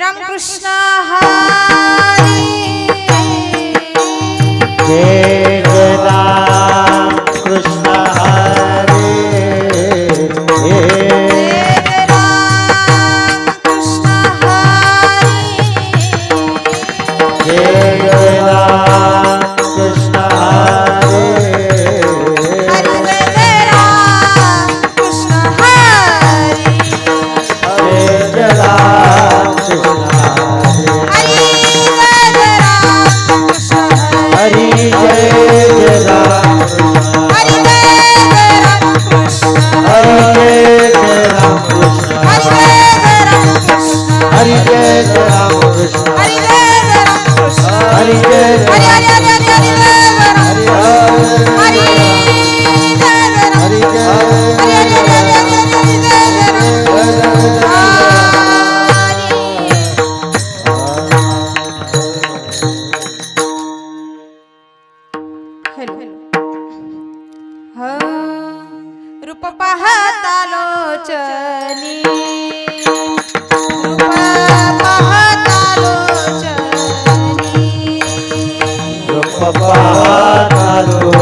रामकृष्ण हरी। जय Baba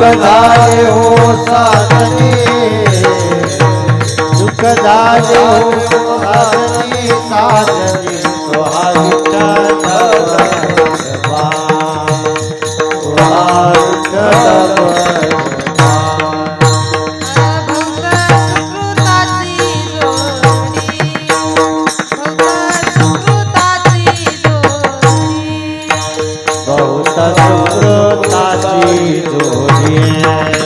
સુખદાય હો સાધની સુખદાય હો સાધની સાધની Yeah.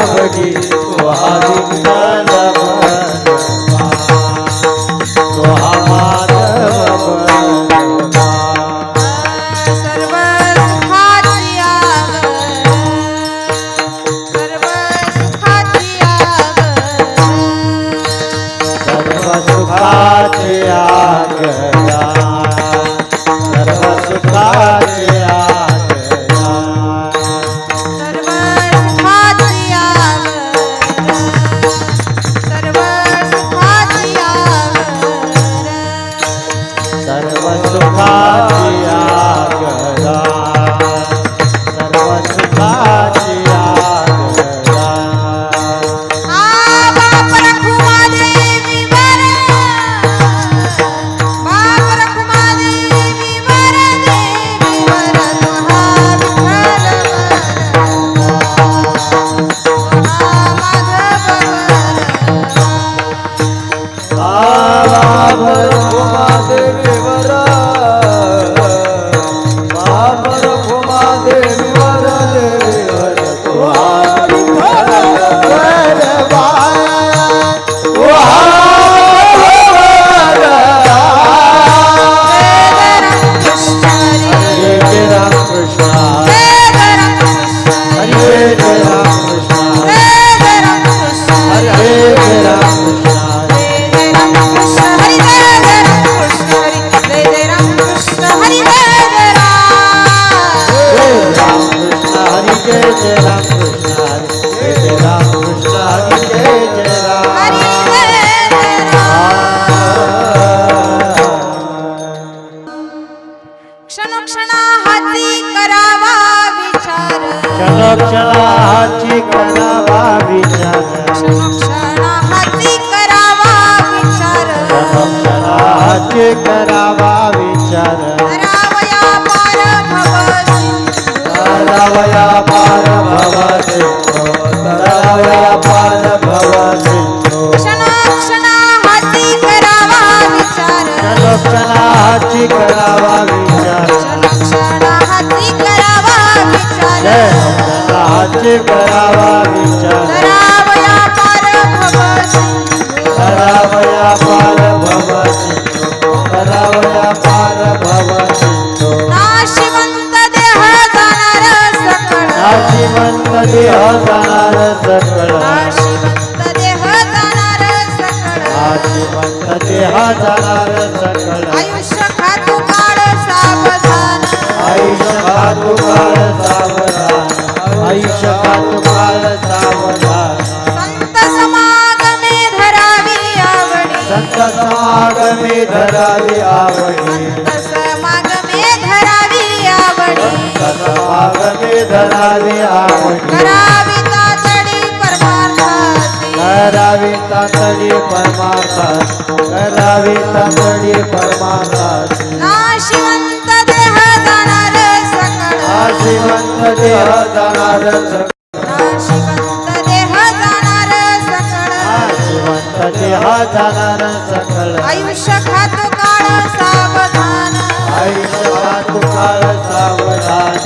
भजी तुहारी माधव तुहा माधव सर्व सुखाची आग सर्व सुखाची आग सर्व सुखाची आग क्षणक्षणा हाची करावा विचार. क्षणक्षणा करावा विचार. क्षणक्षणा हाची करावा विचार. करावया पार भव करावया पार भव सिंधो क्षणक्षणा हाची करावा विचार. क्षणक्षणा हाची करावा विचाराचे करावा विचार करावया पार भवसिंधु करावया पार भवसिंधु करावया पार भवसिंधु नाशिवंत देह जाणार सकळ। नाशिवंत देह जाणार सकळ। आयुष्य खातू काळ सावधान। आयुष्य खातू काळ धरावी आवडी. संत समागमे धरावी आवडी. संत समागमे धरावी आवडी करावी तातडी करावी तातडी परमार्थात. करावी तातडी परमार्थात. नाशिवंत देह जाणार सकळ आशिवंत देह जाणार सकळ नाशिवंत आशिवंत देह जाणार सकळ. आयुष्य खातो काळ सावधान. आयुष्य खातू काळ सावधान.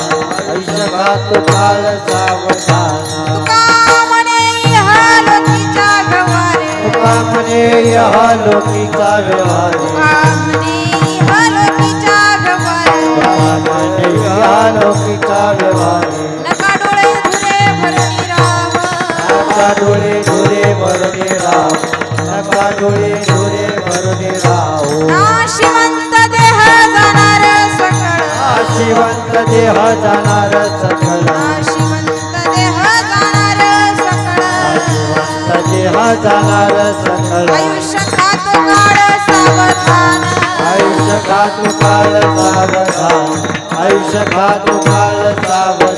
आयुष्य खातू काळ सावधान. तुका म्हणे ह्या लोकीच्या व्यवहारे. लोकीचा तुका म्हणे लोकीचा व्यवहार. देह जाणार नाशिवंत देह जाणार देह सकळ आयुष्य खातो काळ सावधान. आयुष्य काळ सावधान. आयुष्य खातू काळ सावधान.